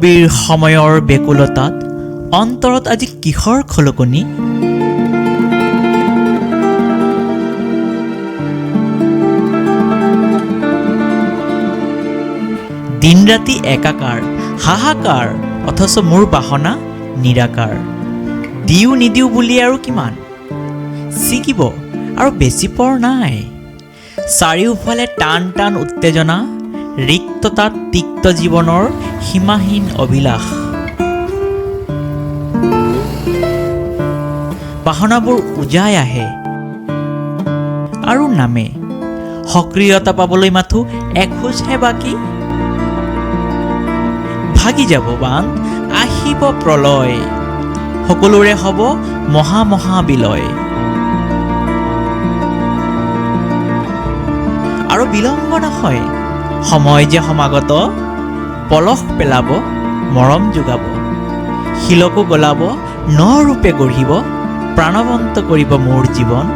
বীৰ সময়ৰ বেকুলতাত অন্তৰত আজি কিহৰ খলকনি? দিন ৰাতি একাকাৰ, হাহাকাৰ, অথচ মোৰ বাসনা নিৰাকাৰ। দিও নিদিও বুলি আৰু কিমান? ছিকিব আৰু বেছি পৰ নাই। চাৰিওফালে টান টান উত্তেজনা ৰিক্ততাত তিক্ত জীৱনৰ সীমাহীন অভিলাষ। বাসনাবোৰ উজাই আহে আৰু নামে। সক্ৰিয়তা পাবলৈ মাথো এখোজহে বাকী। ভাগি যাব বান, আহিব প্ৰলয়। সকলোৰে হ'ব মহা মহা বিলয় আৰু বিলম্ব নহয় সময় যে সমাগত, পলস পেলাব, মৰম যোগাব। শিলকো গলাব ন ৰূপে গঢ়িব, প্ৰাণৱন্ত কৰিব মোৰ জীৱন।